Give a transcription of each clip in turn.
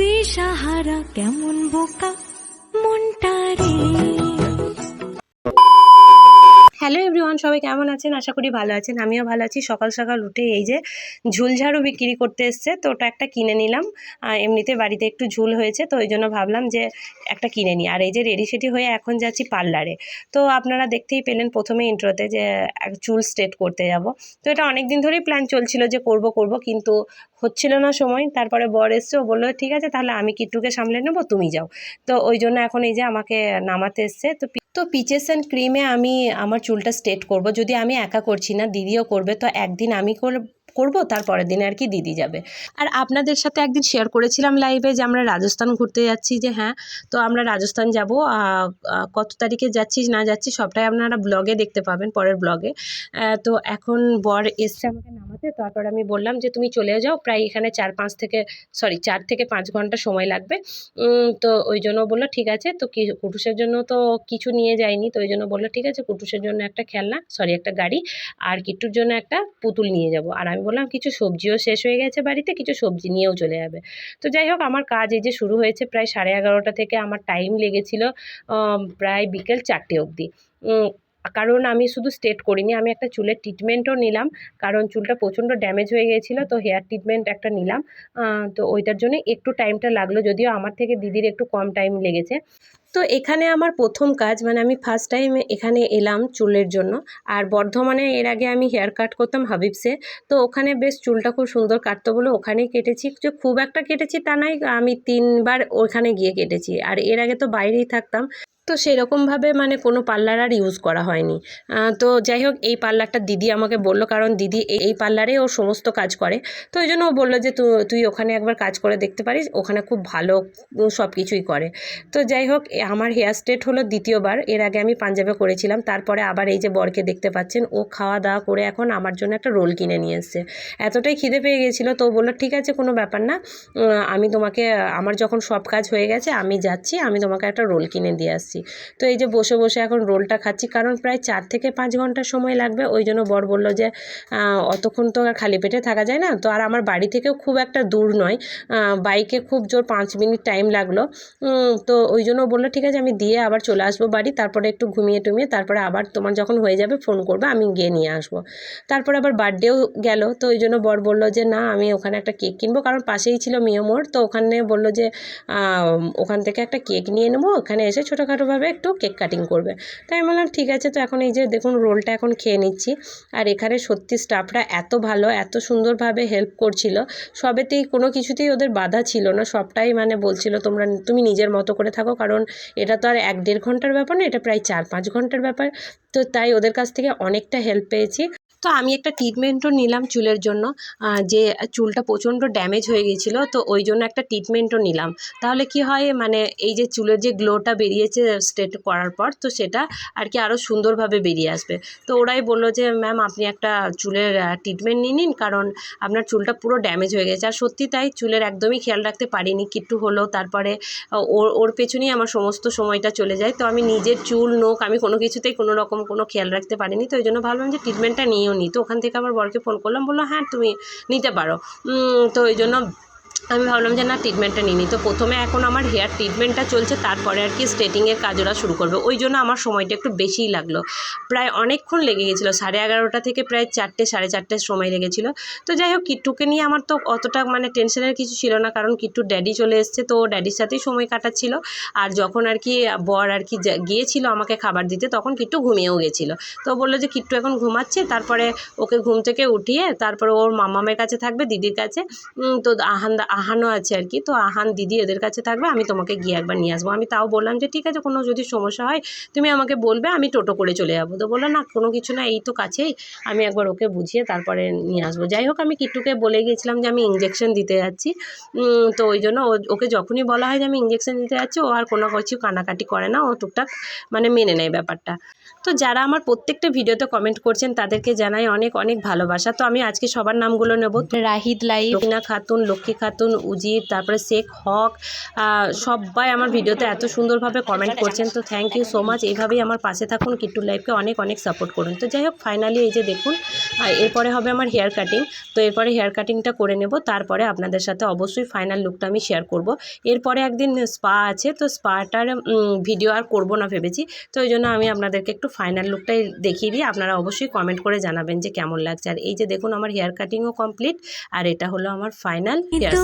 দিশাহারা, কেমন বোকা? মনটা রে। হ্যালো এভরিওয়ান সবাই কেমন আছেন? আশা করি ভালো আছেন। আমিও ভালো আছি। সকাল সকাল উঠে এই যে ঝুলঝাড়ু বিক্রি করতে এসছে, তো ওটা একটা কিনে নিলাম। এমনিতে বাড়িতে একটু ঝুল হয়েছে, তো ওই জন্য ভাবলাম যে একটা কিনে নিই। আর এই যে রেডি সেটি হয়ে এখন যাচ্ছি পার্লারে। তো আপনারা দেখতেই পেলেন প্রথমে ইন্ট্রোতে যে চুল স্ট্রেট করতে যাব। তো এটা অনেক দিন ধরেই প্ল্যান চলছিল যে করব করব, কিন্তু হচ্ছিল না সময়, তারপরে বর এসছে, ও বলল, ঠিক আছে, তাহলে আমি কিট্টুকে সামলে নেব, তুমি যাও। তো ওই জন্য এখন এই যে আমাকে নামাতে এসছে, তো তো পিচেস অ্যান্ড ক্রিমে আমি আমার চুলটা স্ট্রেট করব, যদি আমি একা করছি না, দিদিও করবে, তো একদিন আমি কর- করব তারপরের দিন আর কি দিদি যাবে। আর আপনাদের সাথে একদিন শেয়ার করেছিলাম লাইভে যে আমরা রাজস্থান ঘুরতে যাচ্ছি, যে হ্যাঁ তো আমরা রাজস্থান যাব কত তারিখে যাচ্ছি না যাচ্ছি সবটাই আপনারা ব্লগে দেখতে পাবেন, পরের ব্লগে তো এখন বর এসছে আমাকে নামাতে, তারপর আমি বললাম যে, তুমি চলে যাও, প্রায় এখানে চার পাঁচ থেকে সরি চার থেকে পাঁচ ঘণ্টা সময় লাগবে। তো ওই জন্য বলল, ঠিক আছে। তো কি, কুটুসের জন্য তো কিছু নিয়ে যায়নি, তো ওই জন্য বলল, ঠিক আছে, কুটুসের জন্য একটা খেলনা সরি একটা গাড়ি, আর কিট্টুর জন্য একটা পুতুল নিয়ে যাব। আর আমি বললাম, কিছু সবজিও শেষ হয়ে গেছে বাড়িতে, কিছু সবজি নিয়েও চলে যাবে। তো যাই হোক, আমার কাজ এই যে শুরু হয়েছে প্রায় সাড়ে এগারোটা থেকে আমার টাইম লেগেছিল প্রায় বিকেল চারটে অবধি। কারণ আমি শুধু স্ট্রেট করিনি, আমি একটা চুলের ট্রিটমেন্টও নিলাম, কারণ চুলটা প্রচণ্ড ড্যামেজ হয়ে গিয়েছিল তো হেয়ার ট্রিটমেন্ট একটা নিলাম। তো ওইটার জন্য একটু টাইমটা লাগল, যদিও আমার থেকে দিদির একটু কম টাইম লেগেছে। তো এখানে আমার প্রথম কাজ মানে আমি ফার্স্ট টাইম এখানে এলাম চুলের জন্য। আর বর্ধমানে এর আগে আমি হেয়ার কাট করতাম হাবিবসে। তো ওখানে বেশ চুলটা খুব সুন্দর কাটতো বলে ওখানেই কেটেছি। যে খুব একটা কেটেছি তা নয়, আমি তিনবার ওখানে গিয়ে কেটেছি। আর এর আগে তো বাইরেই থাকতাম। তো সেরকমভাবে মানে কোনো পার্লার আর ইউজ করা হয়নি। তো যাই হোক, এই পার্লারটা দিদি আমাকে বলল, কারণ দিদি এই- পার্লারে ও সমস্ত কাজ করে। তো ওই জন্য ও বলল যে তুই ওখানে একবার কাজ করে দেখতে পারিস। ওখানে খুব ভালো সব কিছুই করে। তো যাই হোক আমার হেয়ার স্ট্রেট হলো দ্বিতীয়বার। এর আগে আমি পাঞ্জাবে করেছিলাম। তারপরে আবার এই যে বরকে দেখতে পাচ্ছেন, ও খাওয়া দাওয়া করে এখন আমার জন্য একটা রোল কিনে নিয়ে এসছে। এতটাই খিদে পেয়ে গেছিল, তো বলল, ঠিক আছে, কোনো ব্যাপার না। আমি তোমাকে, আমার যখন সব কাজ হয়ে গেছে, আমি যাচ্ছি, আমি তোমাকে একটা রোল কিনে দিয়ে আসছি। তো এই যে বসে বসে এখন রোলটা খাচ্ছি, কারণ প্রায় চার থেকে পাঁচ ঘণ্টা সময় লাগবে। ওই জন্য বর বলল যে অতক্ষণ তো আর খালি পেটে থাকা যায় না। তো আর আমার বাড়ি থেকেও খুব একটা দূর নয়। বাইকে খুব জোর পাঁচ মিনিট টাইম লাগল। তো ওই জন্য বলল ঠিক আছে, আমি দিয়ে আবার চলে আসব বাড়ি, তারপরে একটু ঘুমিয়ে টুমিয়ে, তারপরে আবার তোমার যখন হয়ে যাবে ফোন করবে, আমি গিয়ে নিয়ে আসব। তারপরে আবার বার্থডেও গেল, তো ওই জন্য বর বলল যে, না, আমি ওখানে একটা কেক কিনবো। কারণ পাশেই ছিল মিয়মোর তো ওখানে বলল যে ওখান থেকে একটা কেক নিয়ে নেব, ওখানে এসে ছোটোখাটোভাবে একটু কেক কাটিং করবে। তাই আমি বললাম, ঠিক আছে। তো এখন এই যে দেখুন রোলটা এখন খেয়ে নিচ্ছি। আর এখানে সত্যি স্টাফরা এত ভালো, এত সুন্দরভাবে হেল্প করছিল। সবেতেই কোনো কিছুতেই ওদের বাধা ছিল না, সবটাই মানে বলছিল, তোমরা, তুমি নিজের মতো করে থাকো। কারণ এটা তো আর এক দেড় ঘণ্টার ব্যাপার না, এটা প্রায় চার পাঁচ ঘণ্টার ব্যাপার। তো তাই ওদের কাছ থেকে অনেকটা হেল্প পেয়েছি। তো আমি একটা ট্রিটমেন্টও নিলাম চুলের জন্য যে চুলটা প্রচণ্ড ড্যামেজ হয়ে গিয়েছিল, তো ওই জন্য একটা ট্রিটমেন্টও নিলাম। তাহলে কি হয় মানে এই যে চুলের যে গ্লোটা বেরিয়েছে স্ট্রেট করার পর, তো সেটা আর কি আরও সুন্দরভাবে বেরিয়ে আসবে। তো ওরাই বলল যে ম্যাম আপনি একটা চুলের ট্রিটমেন্ট নিয়ে নিন, কারণ আপনার চুলটা পুরো ড্যামেজ হয়ে গেছে। আর সত্যি তাই, চুলের একদমই খেয়াল রাখতে পারিনি, কিট্টু হলো, তারপরে ওর ওর পেছনেই আমার সমস্ত সময়টা চলে যায়। তো আমি নিজের চুল, নোখ, আমি কোনো কিছুতেই কোনো রকম কোনো খেয়াল রাখতে পারিনি, তো ওই জন্য ভাবলাম যে ট্রিটমেন্টটা নিয়েও নিই তো ওখান থেকে আমার বরকে ফোন করলাম, বলল হ্যাঁ তুমি নিতে পারো। তো ওই জন্য আমি ভাবলাম যে না ট্রিটমেন্টটা নিয়ে নিই। তো প্রথমে এখন আমার হেয়ার ট্রিটমেন্টটা চলছে, তারপরে আর কি স্ট্রেটিংয়ের কাজ ওরা শুরু করবে। ওই জন্য আমার সময়টা একটু বেশিই লাগল। প্রায় অনেকক্ষণ লেগে গেছিল, সাড়ে এগারোটা থেকে প্রায় চারটে, সাড়ে চারটের সময় লেগেছিলো। তো যাই হোক, কিট্টুকে নিয়ে আমার তো অতটা মানে টেনশনের কিছু ছিল না, কারণ কিট্টুর ড্যাডি চলে এসছে, তো ড্যাডির সাথেই সময় কাটাচ্ছিল। আর যখন আর কি বর আর কি গিয়েছিল আমাকে খাবার দিতে, তখন কিট্টু ঘুমিয়েও গেছিল। তো বলল যে, কিট্টু এখন ঘুমাচ্ছে, তারপরে ওকে ঘুম থেকে উঠিয়ে, তারপরে ওর মামামের কাছে থাকবে, দিদির কাছে। তো আহান আহানও আছে আর কি। তো আহান দিদি এদের কাছে থাকবে আমি তোমাকে গিয়ে একবার নিয়ে আসব। আমি তাও বললাম যে ঠিক আছে কোনো যদি সমস্যা হয় তুমি আমাকে বলবে আমি টোটো করে চলে যাব। তো বলল না কোনো কিছু না এই তো কাছেই আমি একবার ওকে বুঝিয়ে তারপরে নিয়ে আসব। যাই হোক আমি কিট্টুকে বলে গিয়েছিলাম যে আমি ইঞ্জেকশন দিতে যাচ্ছি। তো ওই জন্য ওকে যখনই বলা হয় যে আমি ইঞ্জেকশন দিতে যাচ্ছি ও আর কোনো কিছু কানাকাটি করে না ও টুকটাক মানে মেনে নেয় ব্যাপারটা। তো যারা আমার প্রত্যেকটা ভিডিওতে কমেন্ট করছেন তাদেরকে জানাই অনেক অনেক ভালোবাসা। তো আমি আজকে সবার নামগুলো নেব। রাহিদ লাই রহিনা খাতুন লক্ষ্মী খাতুন খাতুন উজির, তারপরে শেখ হক সবাই আমার ভিডিওতে এত সুন্দরভাবে কমেন্ট করছেন। তো থ্যাংক ইউ সো মাচ এইভাবেই আমার পাশে থাকুন কিট্টু লাইফকে অনেক অনেক সাপোর্ট করুন। তো যাই হোক ফাইনালি এই যে দেখুন এরপরে হবে আমার হেয়ার কাটিং তো এরপরে হেয়ার কাটিংটা করে নেব। তারপরে আপনাদের সাথে অবশ্যই ফাইনাল লুকটা আমি শেয়ার করব। এরপরে একদিন স্পা আছে, তো স্পাটার ভিডিও আর করব না ভেবেছি। তো ওই জন্য আমি আপনাদেরকে একটু ফাইনাল লুকটাই দেখিয়ে দিই। আপনারা অবশ্যই কমেন্ট করে জানাবেন যে কেমন লাগছে। আর এই যে দেখুন, আমার হেয়ার কাটিংও কমপ্লিট আর এটা হলো আমার ফাইনাল হেয়ার तो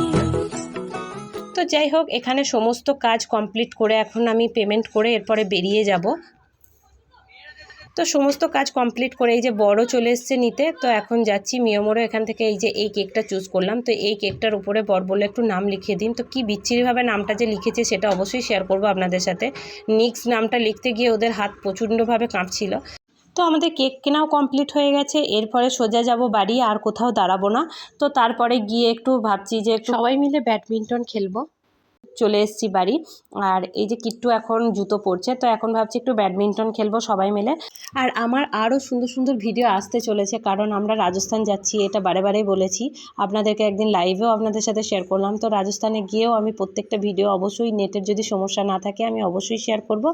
তো যাই হোক, এখানে সমস্ত কাজ কমপ্লিট করে এখন আমি পেমেন্ট করে এরপরে বেরিয়ে যাব। তো সমস্ত কাজ কমপ্লিট করে এই যে বড় চলে এসছে নিতে, তো এখন যাচ্ছি মিয়মোড়ো এখান থেকে এই যে এই কেকটা চুজ করলাম। তো এই কেকটার উপরে বর বলে একটু নাম লিখিয়ে দিন। তো কি বিচ্ছিরিভাবে নামটা যে লিখেছে সেটা অবশ্যই শেয়ার করব আপনাদের সাথে। নিক্স নামটা লিখতে গিয়ে ওদের হাত প্রচণ্ডভাবে কাঁপছিল। তো আমাদের কেক কেনাও কমপ্লিট হয়ে গেছে। এরপরে সোজা যাব বাড়ি, আর কোথাও দাঁড়াবো না। তো তারপরে গিয়ে একটু ভাবছি যে সবাই মিলে ব্যাডমিন্টন খেলব। চলে এসেছি বাড়ি। আর এই যে কিট্টু এখন জুতো পরছে, তো এখন ভাবছি একটু ব্যাডমিন্টন খেলব সবাই মিলে। আর আমার আরও সুন্দর সুন্দর ভিডিও আসতে চলেছে, কারণ আমরা রাজস্থান যাচ্ছি, এটা বারে বারেই বলেছি। আপনাদেরকে একদিন লাইভেও আপনাদের সাথে শেয়ার করলাম। তো রাজস্থানে গিয়েও আমি প্রত্যেকটা ভিডিও অবশ্যই নেটের যদি সমস্যা না থাকে, আমি অবশ্যই শেয়ার করব।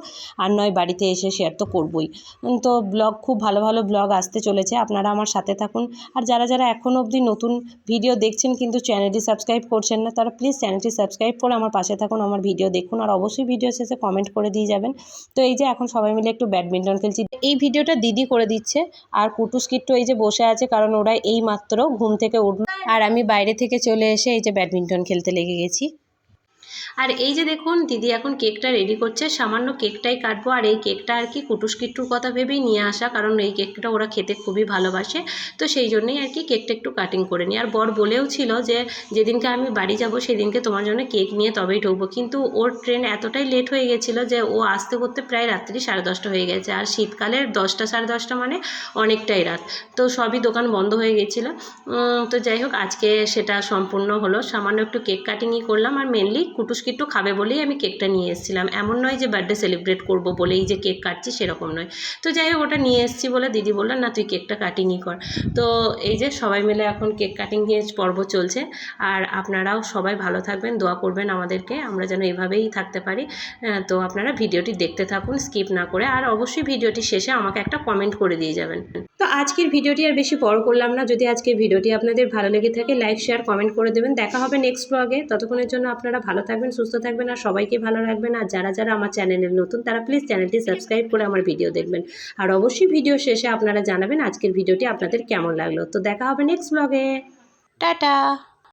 আর নয়, বাড়িতে এসে শেয়ার তো করবই। তো ব্লগ খুব ভালো ভালো ব্লগ আসতে চলেছে। আপনারা আমার সাথে থাকুন। আর যারা যারা এখনও অবধি নতুন ভিডিও দেখছেন, কিন্তু চ্যানেলটি সাবস্ক্রাইব করছেন না, তারা প্লিজ চ্যানেলটি সাবস্ক্রাইব করে আমার পাশে থাকুন, আমার ভিডিও দেখুন আর অবশ্যই ভিডিও শেষে কমেন্ট করে দিয়ে যাবেন। তো এই যে এখন সবাই মিলে একটু ব্যাডমিন্টন খেলছি। এই ভিডিওটা দিদি করে দিচ্ছে আর কুটুস কিট্টু এই যে বসে আছে কারণ ওরা এই মাত্র ঘুম থেকে উঠল। আর আমি বাইরে থেকে চলে এসে এই যে ব্যাডমিন্টন খেলতে লেগে গেছি। আর এই যে দেখুন, দিদি এখন কেকটা রেডি করছে। সামান্য কেকটাই কাটবো আর এই কেকটা আর কি কুটুস কিট্টুর কথা ভেবেই নিয়ে আসা, কারণ এই কেকটা ওরা খেতে খুবই ভালোবাসে। তো সেই জন্যেই আর কি কেকটা একটু কাটিং করে নিই। আর বর বলেও ছিল যে, যেদিনকে আমি বাড়ি যাব, সেদিনকে তোমার জন্য কেক নিয়ে তবেই ঢুকবো। কিন্তু ওর ট্রেন এতটাই লেট হয়ে গেছিল যে, ও আসতে করতে প্রায় রাত্রি সাড়ে দশটা হয়ে গেছে। আর শীতকালের দশটা সাড়ে দশটা মানে অনেকটাই রাত। তো সবই দোকান বন্ধ হয়ে গেছিল। তো যাই হোক, আজকে সেটা সম্পূর্ণ হলো। সামান্য একটু কেক কাটিংই করলাম। আর মেনলি কুটুস কিট্টু খাবে বলেই আমি কেকটা নিয়ে এসেছিলাম। এমন নয় যে বার্থডে সেলিব্রেট করব বলেই যে কেক কাটছি সেরকম নয়। তো যাই হোক, ওটা নিয়ে এসেছি বলে দিদি বলল, না, তুই কেকটা কাটিংই কর। তো এই যে সবাই মিলে এখন কেক কাটিং নিয়ে পর্ব চলছে। আর আপনারাও সবাই ভালো থাকবেন, দোয়া করবেন আমাদেরকে, আমরা যেন এভাবেই থাকতে পারি। তো আপনারা ভিডিওটি দেখতে থাকুন স্কিপ না করে। আর অবশ্যই ভিডিওটি শেষে আমাকে একটা কমেন্ট করে দিয়ে যাবেন। তো আজকের ভিডিওটি আর বেশি বড় করলাম না। যদি আজকের ভিডিওটি আপনাদের ভালো লেগে থাকে লাইক শেয়ার কমেন্ট করে দেবেন। দেখা হবে নেক্সট ব্লগে ততক্ষণের জন্য আপনারা ভালো থাকবেন, সুস্থ থাকবেন আর সবাইকে ভালো রাখবেন। আর যারা যারা আমার চ্যানেলের নতুন, তারা প্লিজ চ্যানেলটি সাবস্ক্রাইব করে আমার ভিডিও দেখবেন। আর অবশ্যই ভিডিও শেষে আপনারা জানাবেন আজকের ভিডিওটি আপনাদের কেমন লাগল। তো দেখা হবে নেক্সট ব্লগে টাটা।